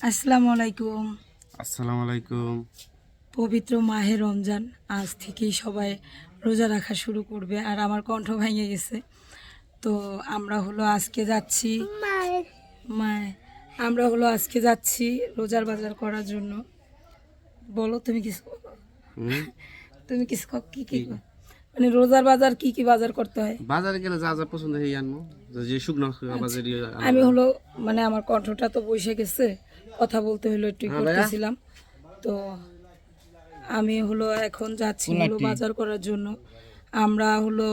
আসসালামু আলাইকুম আসসালামু আলাইকুম পবিত্র মাহে রমজান আজ থেকেই সবাই রোজা রাখা শুরু করবে আর আমার কণ্ঠ ভেঙে গেছে। তো আমরা হলো আজকে যাচ্ছি মায়ে আমরা হলো আজকে যাচ্ছি রোজার বাজার করার জন্য। বলো তুমি কিছু? তুমি কিছু ক- কি মানে রোজার বাজার কি কি বাজার করতে হয়? বাজারে গেলে যা যা পছন্দ হয়ে আনব। যে- যে শুকনো বাজার আমি হলো মানে আমার কণ্ঠটা তো বসে গেছে। কথা বলতে হলো একটু হ্যাঁ করতেছিলাম। তো আমি হলো এখন যাচ্ছি হলো বাজার করার জন্য। আমরা হলো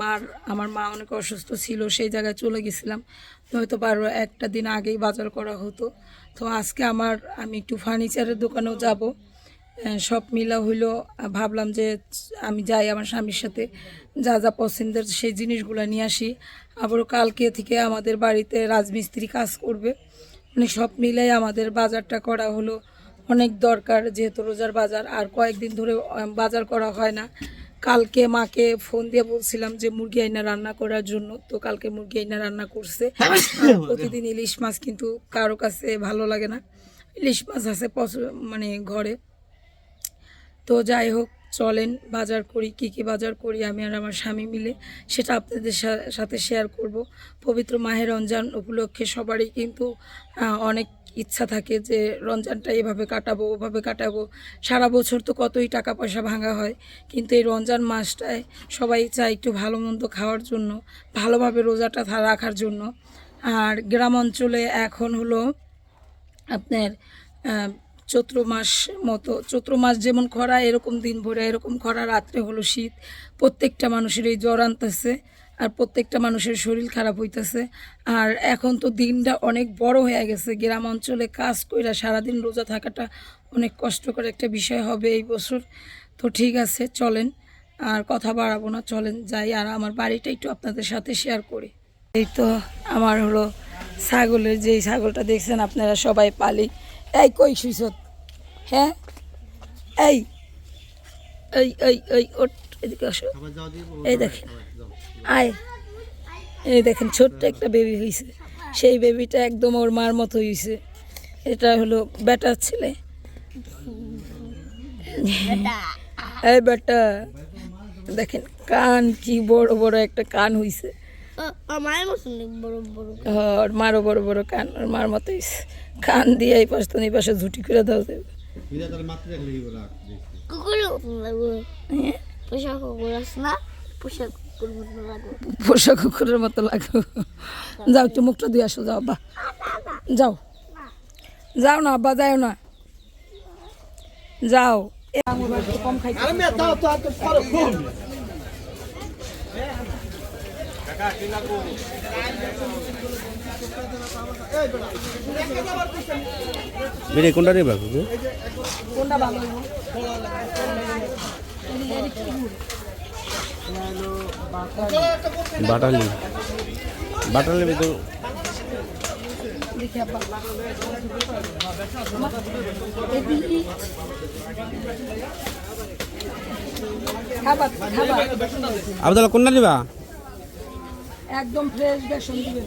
মার আমার মা অনেক অসুস্থ ছিল সেই জায়গায় চলে গেছিলাম। হয়তো পারো একটা দিন আগেই বাজার করা হতো। তো আজকে আমার আমি একটু ফার্নিচারের দোকানেও যাব। সব মিলা হইল ভাবলাম যে আমি যাই আমার স্বামীর সাথে যা যা পছন্দের সেই জিনিসগুলো নিয়ে আসি। আবারও কালকে থেকে আমাদের বাড়িতে রাজমিস্ত্রি কাজ করবে। মানে সব মিলাই আমাদের বাজারটা করা হলো। অনেক দরকার যেহেতু রোজার বাজার আর কয়েকদিন ধরে বাজার করা হয় না। কালকে মাকে ফোন দিয়ে বলছিলাম যে মুরগি আইনা রান্না করার জন্য। তো কালকে মুরগি আইনা রান্না করছে। প্রতিদিন ইলিশ মাছ কিন্তু কারও কাছে ভালো লাগে না। ইলিশ মাছ আছে মানে ঘরে। তো যাই হোক চলেন, বাজার করি, কি কি বাজার করি আমি আর আমার স্বামী মিলে, সেটা আপনাদের সাথে শেয়ার করব। পবিত্র মাহে রমজান উপলক্ষে সবারই কিন্তু অনেক ইচ্ছা থাকে যে রমজানটা এভাবে কাটাবো, ওভাবে কাটাবো। সারা বছর তো কতই টাকা পয়সা ভাঙা হয়, কিন্তু এই রমজান মাসটায় সবাই চায় একটু ভালো মন্দ খাওয়ার জন্য, ভালোভাবে রোজাটা রাখার জন্য। আর গ্রাম অঞ্চলে এখন হলো আপনার চৈত্র মাস মতো, চৈত্র মাস যেমন খরা, এরকম দিন ভরে এরকম খরা, রাত্রে হলো শীত। প্রত্যেকটা মানুষের এই জ্বর আনতেছে আর প্রত্যেকটা মানুষের শরীর খারাপ হইতেছে। আর এখন তো দিনটা অনেক বড় হয়ে গেছে। গ্রাম অঞ্চলে কাজ কইরা সারাদিন রোজা থাকাটা অনেক কষ্টকর একটা বিষয় হবে এই বছর। তো ঠিক আছে, চলেন। আর কথা বাড়াবো না, চলেন যাই। আর আমার বাড়িটা একটু আপনাদের সাথে শেয়ার করি। এই তো আমার হলো ছাগলের যেই ছাগলটা দেখছেন, আপনারা সবাই পালি। এই কই শুইছ? হ্যাঁ? এই এই এই এই ওট এদিকে আসো। এই দেখেন আয়। এই দেখেন ছোট্ট একটা বেবি হয়েছে সেই বেবিটা একদম ওর মার মতো হয়েছে এটা হলো বেটার ছেলে। এই বেটা দেখেন কান কি বড় বড় একটা কান হইছে। বড় ওর মারও বড় বড় কান ওর মার মতোই কান দিয়ে এই পাশে তো এই পাশে ঝুটি করে দাও দেবে। কুকুর কুকুর পোষা কুকুরের মতো লাগবে। যাও একটু মুখটা দিয়ে আসো যাও বা। যাও। যাও না আব্বা যাও না। যাও। আঙুর একটু বেড়ে কোনটা নেবা কোনটা ভালো বাটালি। বাটালি তো দেখি আব্বা। কোনটা নেবা একদম ফ্রেশ বেসন দিবেন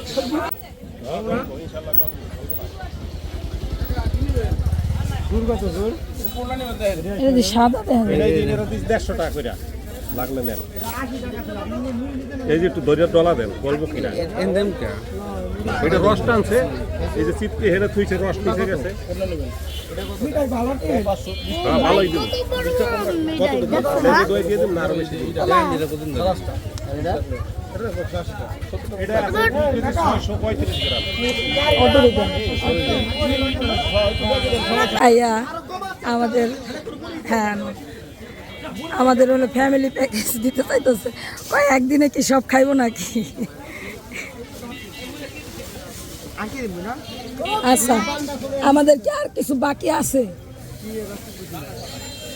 দেড়শো টাকা করে লাগলে নেন। এই যে একটু দরিয়ার ডলা দেন বলব কিনা? এটা রস টানছে এই যে চিত্তি হেরে থুইছে রস মিশে গেছে হ্যাঁ ভালোই দিন কত দিন এই যে দই দিয়ে দিন না আরও বেশি দিন। আছে ছয়শো পঁয়ত্রিশ গ্রাম। আইয়া আমাদের হ্যাঁ আমাদের হলো ফ্যামিলি প্যাকেজ দিতে চাইতেছে। কয় একদিনে কি সব খাইবো নাকি? আচ্ছা আমাদের কি আর কিছু বাকি আছে?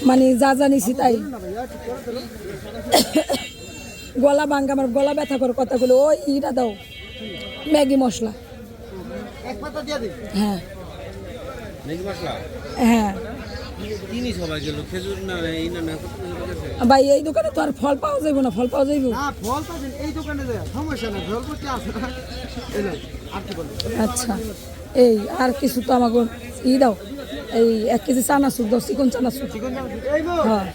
মানে যা জানিছি তাই। গলা ভাঙ্গা আমার গলা ব্যথা করে কথাগুলো ওই ইটা দাও ম্যাগি মশলা। হ্যাঁ। হ্যাঁ। না না না ভাই এই দোকানে তো আর ফল পাওয়া যাইব না ফল পাওয়া যাইব। না ফল পাবেন এই দোকানে সমস্যা ফল করতে আচ্ছা। এই আর কিছু তো আমাকে ই দাও। এই এক কেজি চানা চানাচুর দাও চিকন চানাচুর জানো হ্যাঁ।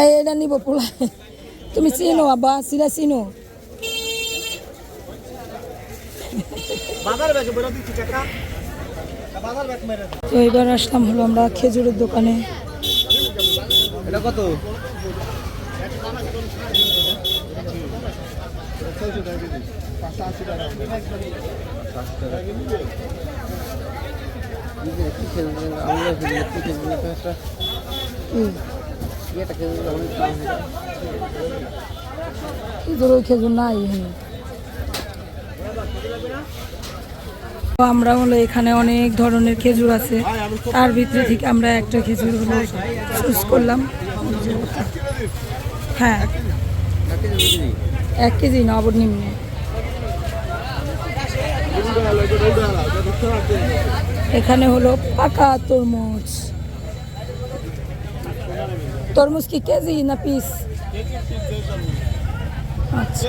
এই এটা নিব পোলা। তুমি চিনো আব্বা চিরা চিনো। তো এবার আসলাম হলো আমরা খেজুরের দোকানে। এটা কত? খেজুর নাই আমরা হলো এখানে অনেক ধরনের খেজুর আছে। তার ভিতরে থেকে আমরা একটা খেজুর হলো চুজ করলাম। হ্যাঁ। এক কেজি নবনিম্ন এখানে হলো পাকা তরমুজ। তরমুজ কি কেজি না পিস আচ্ছা।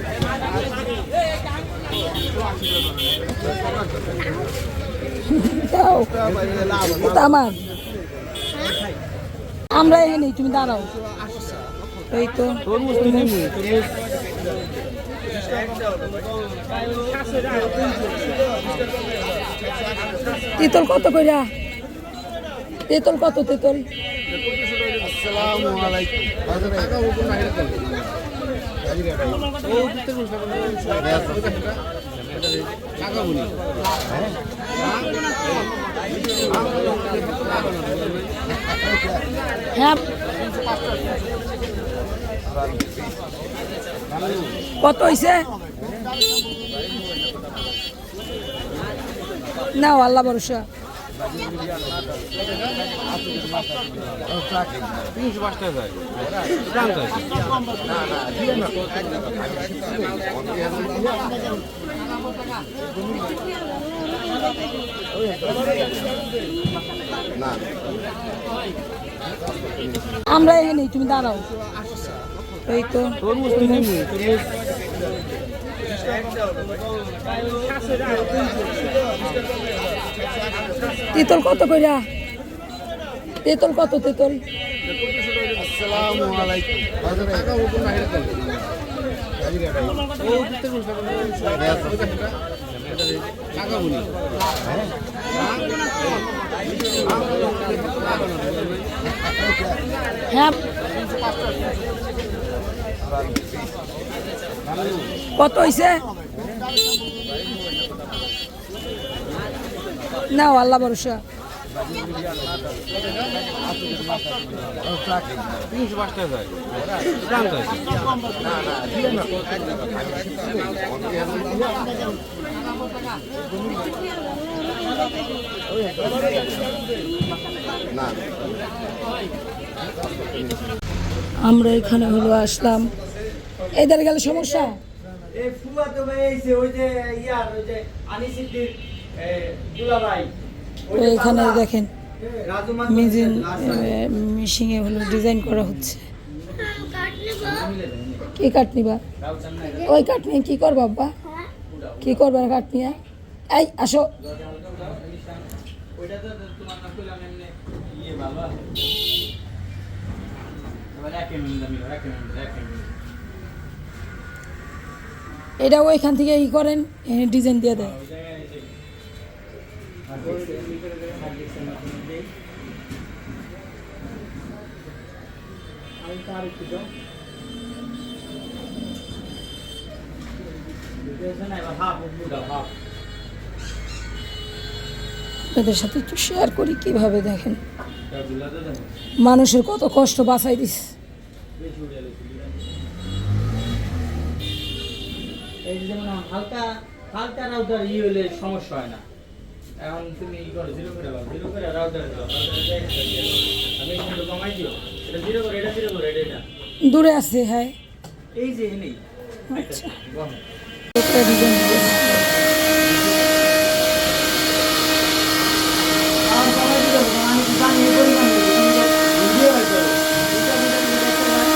দাও। আমার। আমরা এখানে, তুমি দাঁড়াও। এই তো। তেতল কত কইরা? তেতল কত, তেতল? হ্যাঁ কত হয়েছে না আল্লাহ ভরসা। তিনশো পাঁচ টাকা যায় জানতে আমরা এখানে তুমি দাঁড়াও এই তো তরমুজ তো নিমু তরমুজ তেতল কত কইরা? তেতল কত তেতল? হ্যাঁ কত হয়েছে না আল্লাহ ভরসা। আমরা এখানে হলো আসলাম। এদের গেলে সমস্যা। এই ফুয়া তো ভাই এই ওই যে ইয়ার ওই যে আনিসিদ্দির দুলাভাই তো এখানে দেখেন মিজিন মিশিংয়ে হলো ডিজাইন করা হচ্ছে। কি নিবা? ওই কাঠ নিয়ে কি করবা বাবা কি করবা নিয়ে? এই আসো। ওইটা এটা ওইখান থেকে ই করেন ডিজাইন দিয়ে দেয়। আপনাদের সাথে একটু শেয়ার করি কীভাবে দেখেন। মানুষের কত কষ্ট বাঁচাই দিস এই যেমন হালকা হালকা রাউটার ই হলে সমস্যা হয় না। এখন তুমি ই করো জিরো করে দাও জিরো করে রাউটার আমি কিন্তু কমাই দিও এটা জিরো করে এটা জিরো করে এটা এটা। দূরে আছে হ্যাঁ। এই যে নেই আচ্ছা। বল একটা ডিজাইন দিয়েছে। আমার কমাই দিও আমি জানি এই পরিমাণ দেবো তুমি তো ভিডিও হয়তো এটা ভিডিও দেখতে পারো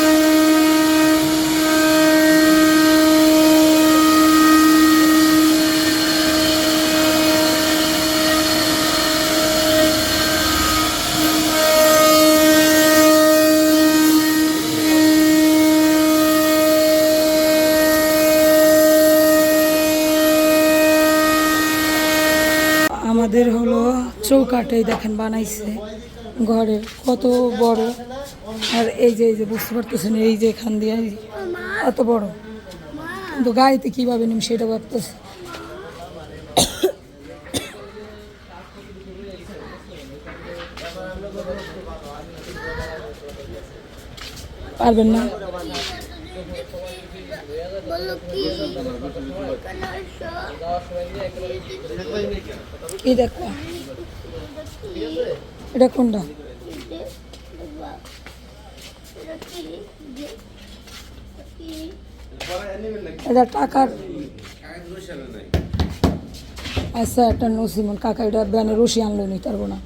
আমাদের হলো চৌকাটাই দেখেন বানাইছে। ঘরে কত বড়। আর এই যে এই যে বুঝতে পারতেছেন, এই যে এখান দিয়ে এত বড়। কিন্তু গাড়িতে কীভাবে নিম সেটা ভাবতেছে। পারবেন না? কি দেখো। এটা কোনটা? এটা টাকার আচ্ছা একটা নসিমন। কাকা, এটা ব্যানে রশি আনলো নি পারব না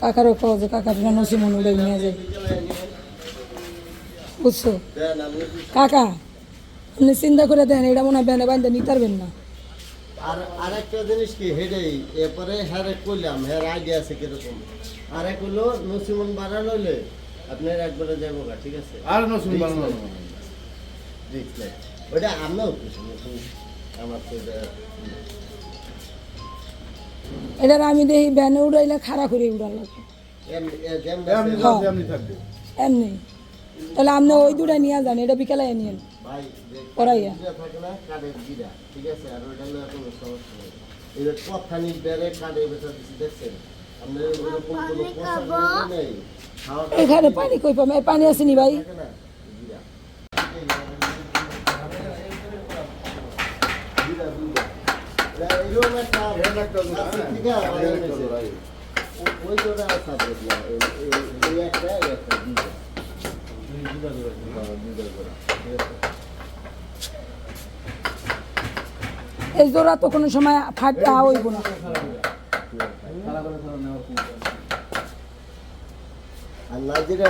কাকারও পাওয়া যায় কাকার এটা নসিমন উড়ে নিয়ে যায়। বুঝছ? কাকা, আপনি চিন্তা করে দেন, এটা মনে হয় ব্যানে বান্ধে নিতে পারবেন না। আর আরেকটা জিনিস কি হেডেই এরপরে হ্যারে করলাম হ্যার আইডিয়া আছে কীরকম? আরেক হলো নসিমন বাড়ানো হলে আপনার একবারে যাব গা, ঠিক আছে? আর নসিমন নাই ওটা আমরাও আমার তো এটা আমি দেখি ব্যানে উড়াইলে খাড়া করে উড়াল লাগবে। এমনি এমনি থাকবে। এমনি। তাহলে আপনি ওই দুটা নিয়ে যান এটা বিকেলে নিয়েন ভাই পড়াইয়া। গিরা থাকে না কাঠের গিরা ঠিক আছে? আর ওইটা সমস্যা নেই। বেড়ে দিচ্ছি দেখছেন? এখানে পানি কই পাবে? পানি আসেনি ভাই? একটা ওই এই একটা একটা এই জোড়া তো কোনো সময় ফাটা হইব না। আর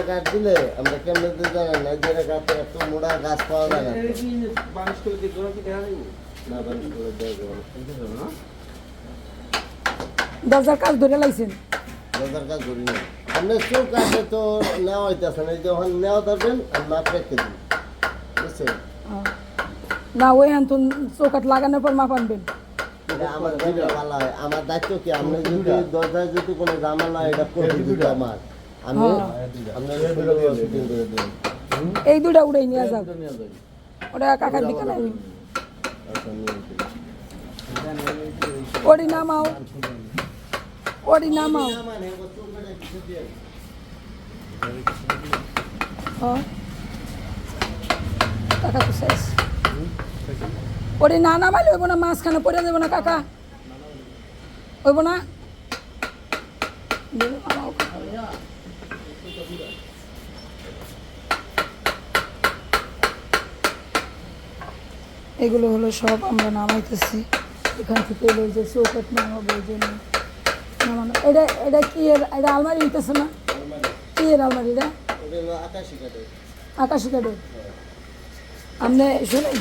গাছ দিলে আমরা কেমনে দিতে জানি নাইজেরিয়া গাছে এত মোড়া গাছ পাওয়া যায় না। দরজার কাজ ধরে লাইছেন। বাজার গাছ ধরি না আপনার চোখ আছে তো নেওয়া হইতেছে না যখন নেওয়া ধরবেন আর মাপ রেখে দিন বুঝছেন? না ওই হান্তন চৌকাট লাগানোর পর মাপ আনবেন। আমার হয় আমার দায়িত্ব কি? আপনি যদি দরজায় যদি কোনো জামালা এটা করে দিতে আমার আমি করে দিন এই দুটা উড়াই নিয়ে যাও। ওটা কাকার দিকে নাই আচ্ছা ওডি নামাও। ওডি নামাও। কাকা তো শেষ। ওরে না নামাইলে হইব না, মাঝখানে পড়ে যাব না, কাকা। হইব না। কাকা। এগুলো হলো সব আমরা নামাইতেছি। এখান থেকে এলো যে চৌকাট নামাবো এই জন্য। নামানো এটা এটা কি এর এটা আলমারি হইতেছে না? কি এর আলমারি এটা? আকাশি কাঠের। আকাশি কাঠের। আপনি শুনেন?